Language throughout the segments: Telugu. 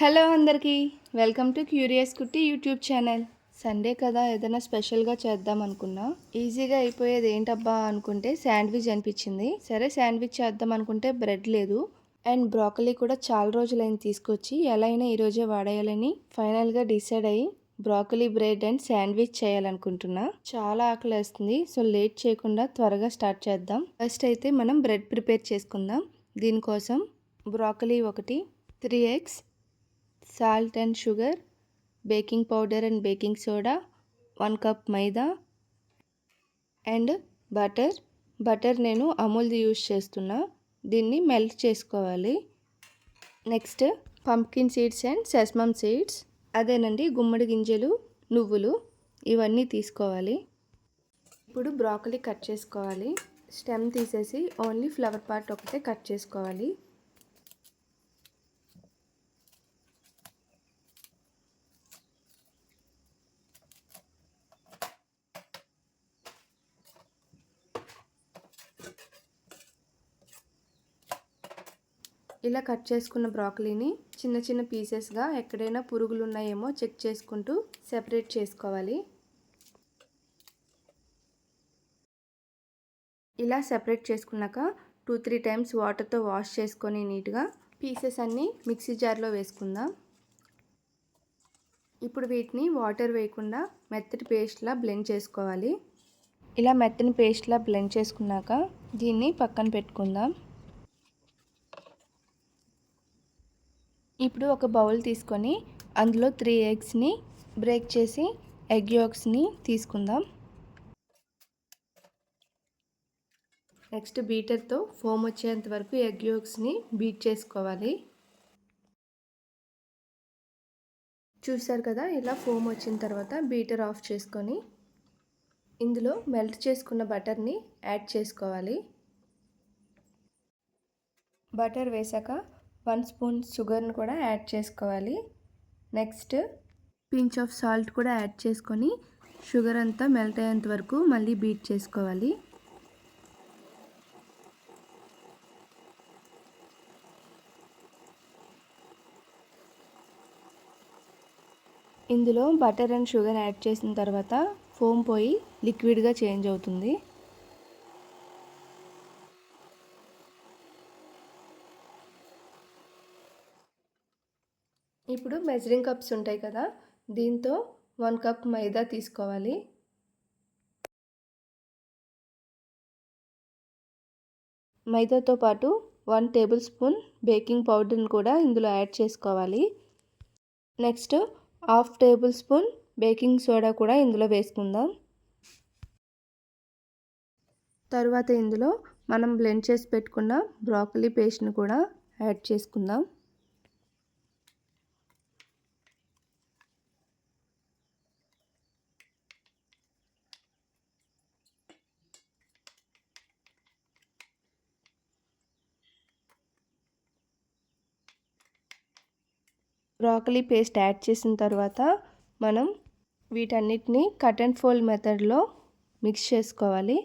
హలో అందరికీ welcome to curious Kutti YouTube channel. Sunday కదా ఏదైనా స్పెషల్గా చేద్దాం అనుకున్నా. ఈజీగా అయిపోయేది ఏంటబ్బా అనుకుంటే శాండ్విచ్ అనిపించింది. సరే శాండ్విచ్ చేద్దాం అనుకుంటే బ్రెడ్ లేదు. అండ్ బ్రాకలీ కూడా చాలా రోజులైంది తీసుకొచ్చి ఎలా అయినా ఈరోజే వాడేయాలని ఫైనల్గా డిసైడ్ అయ్యి బ్రాకలీ బ్రెడ్ అండ్ శాండ్విచ్ చేయాలనుకుంటున్నా. చాలా ఆకలి వేస్తుంది సో లేట్ చేయకుండా త్వరగా స్టార్ట్ చేద్దాం. ఫస్ట్ అయితే మనం బ్రెడ్ ప్రిపేర్ చేసుకుందాం. దీనికోసం బ్రాకలీ ఒకటి three eggs salt and sugar baking powder and baking soda one cup maida and butter. Butter నేను అమూల్ది యూస్ చేస్తున్నా. దీన్ని మెల్ట్ చేసుకోవాలి. Next pumpkin seeds and sesame seeds అదేనండి గుమ్మడి గింజలు నువ్వులు ఇవన్నీ తీసుకోవాలి. ఇప్పుడు బ్రాకలీ కట్ చేసుకోవాలి. స్టెమ్ తీసేసి ఓన్లీ ఫ్లవర్ పార్ట్ ఒకటే కట్ చేసుకోవాలి. ఇలా కట్ చేసుకున్న బ్రాకలీని చిన్న చిన్న పీసెస్గా ఎక్కడైనా పురుగులు ఉన్నాయేమో చెక్ చేసుకుంటూ సెపరేట్ చేసుకోవాలి. ఇలా సెపరేట్ చేసుకున్నాక టూ త్రీ టైమ్స్ వాటర్తో వాష్ చేసుకొని నీట్గా పీసెస్ అన్నీ మిక్సీ జార్లో వేసుకుందాం. ఇప్పుడు వీటిని వాటర్ వేయకుండా మెత్తటి పేస్ట్లా బ్లెండ్ చేసుకోవాలి. ఇలా మెత్తని పేస్ట్లా బ్లెండ్ చేసుకున్నాక దీన్ని పక్కన పెట్టుకుందాం. ఇప్పుడు ఒక బౌల్ తీసుకొని అందులో త్రీ ఎగ్స్ని బ్రేక్ చేసి ఎగ్ యోక్స్ని తీసుకుందాం. నెక్స్ట్ బీటర్తో ఫోమ్ వచ్చేంత వరకు ఎగ్ యోక్స్ని బీట్ చేసుకోవాలి. చూసారు కదా ఇలా ఫోమ్ వచ్చిన తర్వాత బీటర్ ఆఫ్ చేసుకొని ఇందులో మెల్ట్ చేసుకున్న బటర్ని యాడ్ చేసుకోవాలి. బటర్ వేసాక వన్ స్పూన్ షుగర్ని కూడా యాడ్ చేసుకోవాలి. నెక్స్ట్ పించ్ ఆఫ్ సాల్ట్ కూడా యాడ్ చేసుకొని షుగర్ అంతా మెల్ట్ అయ్యేంత వరకు మళ్ళీ బీట్ చేసుకోవాలి. ఇందులో బటర్ అండ్ షుగర్ యాడ్ చేసిన తర్వాత ఫోమ్ పోయి లిక్విడ్గా చేంజ్ అవుతుంది. ఇప్పుడు మెజరింగ్ కప్స్ ఉంటాయి కదా దీంతో వన్ కప్ మైదా తీసుకోవాలి. మైదాతో పాటు వన్ టేబుల్ స్పూన్ బేకింగ్ పౌడర్ని కూడా ఇందులో యాడ్ చేసుకోవాలి. Next half tablespoon baking soda కూడా ఇందులో వేసుకుందాం. తరువాత ఇందులో మనం బ్లెండ్ చేసి పెట్టుకున్న బ్రాకలీ పేస్ట్ని కూడా యాడ్ చేసుకుందాం. బ్రాకలీ పేస్ట్ యాడ్ చేసిన తర్వాత మనం వీటన్నిటిని కట్ అండ్ ఫోల్డ్ మెథడ్లో మిక్స్ చేసుకోవాలి.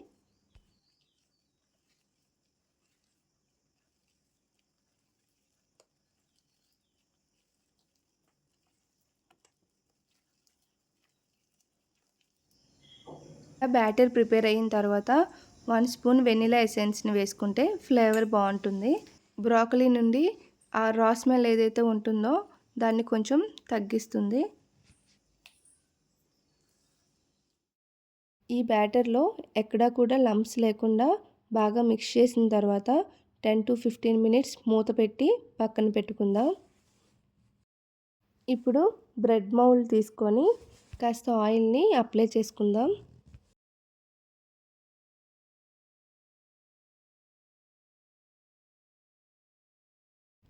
బ్యాటర్ ప్రిపేర్ అయిన తర్వాత వన్ స్పూన్ వెనిలా ఎసెన్స్ని వేసుకుంటే ఫ్లేవర్ బాగుంటుంది. బ్రాకలీ నుండి ఆ రా స్మెల్ ఏదైతే ఉంటుందో దాన్ని కొంచెం తగ్గిస్తుంది. ఈ బ్యాటర్లో ఎక్కడా కూడా లంప్స్ లేకుండా బాగా మిక్స్ చేసిన తర్వాత టెన్ టు ఫిఫ్టీన్ మినిట్స్ మూత పెట్టి పక్కన పెట్టుకుందాం. ఇప్పుడు బ్రెడ్ మౌల్ తీసుకొని కాస్త ఆయిల్ని అప్లై చేసుకుందాం.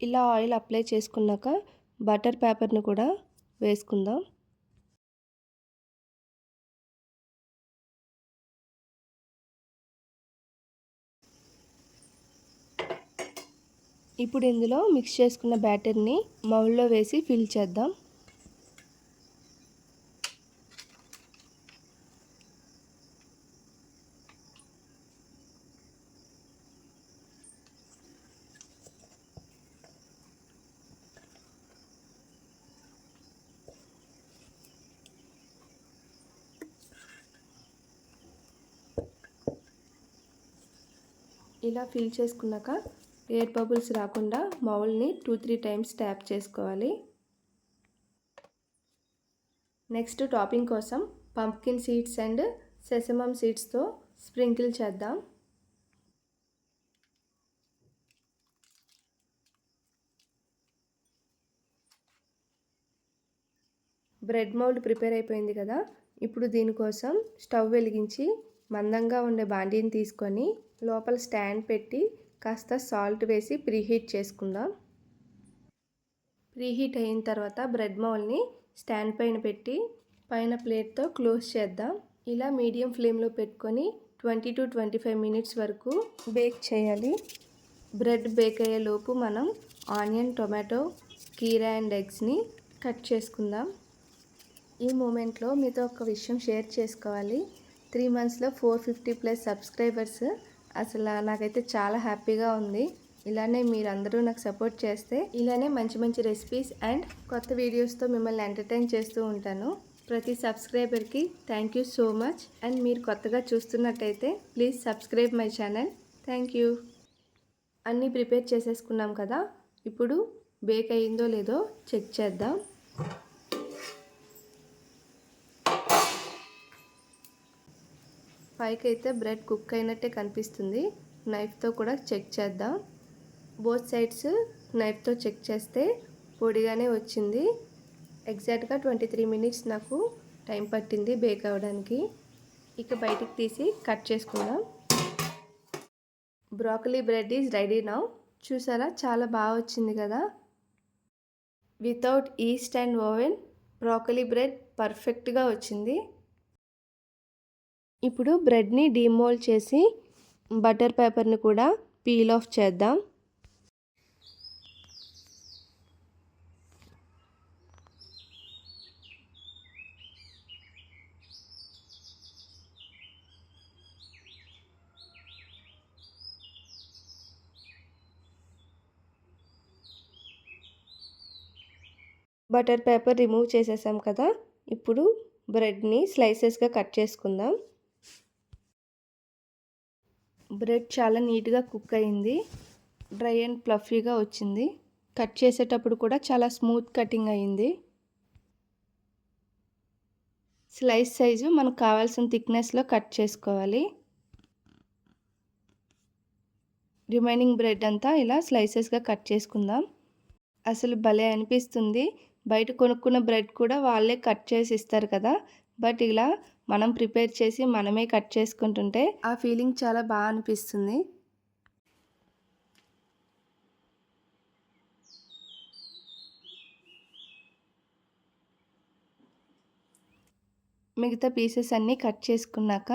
ఇలా ఆయిల్ అప్లై చేసుకున్నాక బటర్ పేపర్ను కూడా వేసుకుందాం. ఇప్పుడు ఇందులో మిక్స్ చేసుకున్న బ్యాటర్ని మౌల్లో వేసి ఫిల్ చేద్దాం. ఇలా ఫిల్ చేసుకున్నాక ఎయిర్ బబుల్స్ రాకుండా మౌల్ని టూ త్రీ టైమ్స్ ట్యాప్ చేసుకోవాలి. నెక్స్ట్ టాపింగ్ కోసం పంప్కిన్ సీడ్స్ అండ్ సెసమమ్ సీడ్స్తో స్ప్రింకిల్ చేద్దాం. బ్రెడ్ మౌల్డ్ ప్రిపేర్ అయిపోయింది కదా ఇప్పుడు దీనికోసం స్టవ్ వెలిగించి మందంగా ఉండే బాండీని తీసుకొని లోపల స్టాండ్ పెట్టి కాస్త సాల్ట్ వేసి ప్రీహీట్ చేసుకుందాం. ప్రీహీట్ అయిన తర్వాత బ్రెడ్ మౌల్ని స్టాండ్ పైన పెట్టి పైన ప్లేట్తో క్లోజ్ చేద్దాం. ఇలా మీడియం ఫ్లేమ్లో పెట్టుకొని twenty to twenty five minutes వరకు బేక్ చేయాలి. బ్రెడ్ బేక్ అయ్యే లోపు మనం ఆనియన్ టొమాటో కీరా అండ్ ఎగ్స్ని కట్ చేసుకుందాం. ఈ మూమెంట్లో మీతో ఒక విషయం షేర్ చేసుకోవాలి. త్రీ మంత్స్లో ఫోర్ ఫిఫ్టీ ప్లస్ సబ్స్క్రైబర్స్. అసలు నాకైతే చాలా హ్యాపీగా ఉంది. ఇలానే మీరందరూ నాకు సపోర్ట్ చేస్తే ఇలానే మంచి మంచి రెసిపీస్ అండ్ కొత్త వీడియోస్తో మిమ్మల్ని ఎంటర్టైన్ చేస్తూ ఉంటాను. ప్రతి సబ్స్క్రైబర్కి thank you so much. And మీరు కొత్తగా చూస్తున్నట్టయితే please subscribe my channel. Thank you. అన్నీ ప్రిపేర్ చేసేసుకున్నాం కదా. ఇప్పుడు బేక్ అయ్యిందో లేదో చెక్ చేద్దాం. పైకి అయితే బ్రెడ్ కుక్ అయినట్టే కనిపిస్తుంది. నైఫ్తో కూడా చెక్ చేద్దాం. బోత్ సైడ్స్ నైఫ్తో చెక్ చేస్తే పొడిగానే వచ్చింది. ఎగ్జాక్ట్గా ట్వంటీ త్రీ మినిట్స్ నాకు టైం పట్టింది బేక్ అవ్వడానికి. ఇక బయటికి తీసి కట్ చేసుకుందాం. Broccoli bread is ready now. చూసారా? చాలా బాగా వచ్చింది కదా? Without yeast and oven broccoli bread పర్ఫెక్ట్గా వచ్చింది. ఇప్పుడు బ్రెడ్ని డీమోల్డ్ చేసి బటర్ పేపర్ని కూడా పీల్ ఆఫ్ చేద్దాం. బటర్ పేపర్ రిమూవ్ చేసేసాం కదా ఇప్పుడు బ్రెడ్ని స్లైసెస్గా కట్ చేసుకుందాం. బ్రెడ్ చాలా నీట్గా కుక్ అయింది. డ్రై అండ్ ప్లఫీగా వచ్చింది. కట్ చేసేటప్పుడు కూడా చాలా స్మూత్ కటింగ్ అయింది. స్లైస్ సైజు మనకు కావాల్సిన థిక్నెస్లో కట్ చేసుకోవాలి. రిమైనింగ్ బ్రెడ్ అంతా ఇలా స్లైసెస్గా కట్ చేసుకుందాం. అసలు భలే అనిపిస్తుంది. బయట కొనుక్కున్న బ్రెడ్ కూడా వాళ్ళే కట్ చేసి ఇస్తారు కదా. బట్ ఇలా మనం ప్రిపేర్ చేసి మనమే కట్ చేసుకుంటుంటే ఆ ఫీలింగ్ చాలా బాగా అనిపిస్తుంది. మిగతా పీసెస్ అన్నీ కట్ చేసుకున్నాక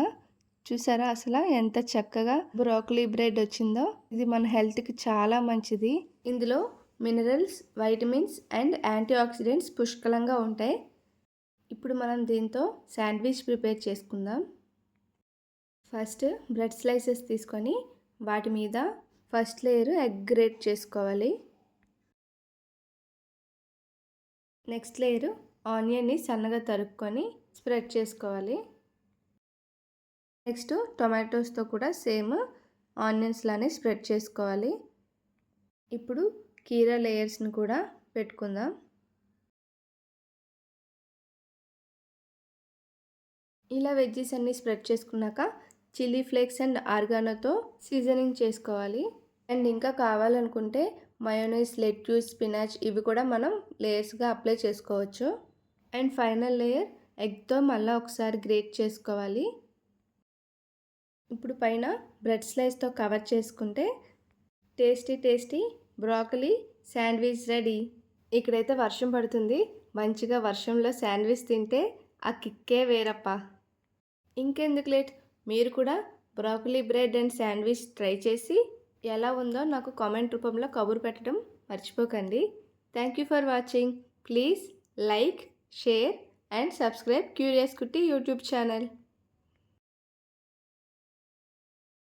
చూసారా అసలు ఎంత చక్కగా బ్రోకలీ బ్రెడ్ వచ్చిందో? ఇది మన హెల్త్కి చాలా మంచిది. ఇందులో minerals vitamins and antioxidants పుష్కలంగా ఉంటాయి. ఇప్పుడు మనం దీంతో శాండ్విచ్ ప్రిపేర్ చేసుకుందాం. ఫస్ట్ బ్రెడ్ స్లైసెస్ తీసుకొని వాటి మీద ఫస్ట్ లేయర్ ఎగ్ గ్రేట్ చేసుకోవాలి. నెక్స్ట్ లేయర్ ఆనియన్ని సన్నగా తరుక్కొని స్ప్రెడ్ చేసుకోవాలి. నెక్స్ట్ టొమాటోస్తో కూడా సేమ్ ఆనియన్స్ లానే స్ప్రెడ్ చేసుకోవాలి. ఇప్పుడు కీరా లేయర్స్ని కూడా పెట్టుకుందాం. ఇలా వెజ్జెస్ అన్నీ స్ప్రెడ్ చేసుకున్నాక చిల్లీ ఫ్లేక్స్ అండ్ ఆర్గానోతో సీజనింగ్ చేసుకోవాలి. అండ్ ఇంకా కావాలనుకుంటే మయోనైస్ లెట్యూస్ స్పినాచ్ ఇవి కూడా మనం లేయర్స్గా అప్లై చేసుకోవచ్చు. అండ్ ఫైనల్ లేయర్ ఎగ్తో మళ్ళీ ఒకసారి గ్రేట్ చేసుకోవాలి. ఇప్పుడు పైన బ్రెడ్ స్లైస్తో కవర్ చేసుకుంటే tasty tasty broccoli sandwich ready. ఇక్కడైతే వర్షం పడుతుంది. మంచిగా వర్షంలో శాండ్విచ్ తింటే ఆ కిక్కే వేరప్ప. ఇంకెందుకు లేట్? మీరు కూడా broccoli bread and sandwich try చేసి ఎలా ఉందో నాకు కామెంట్ రూపంలో కబురు పెట్టడం మర్చిపోకండి. Thank you for watching please like share and subscribe curious Kutti YouTube channel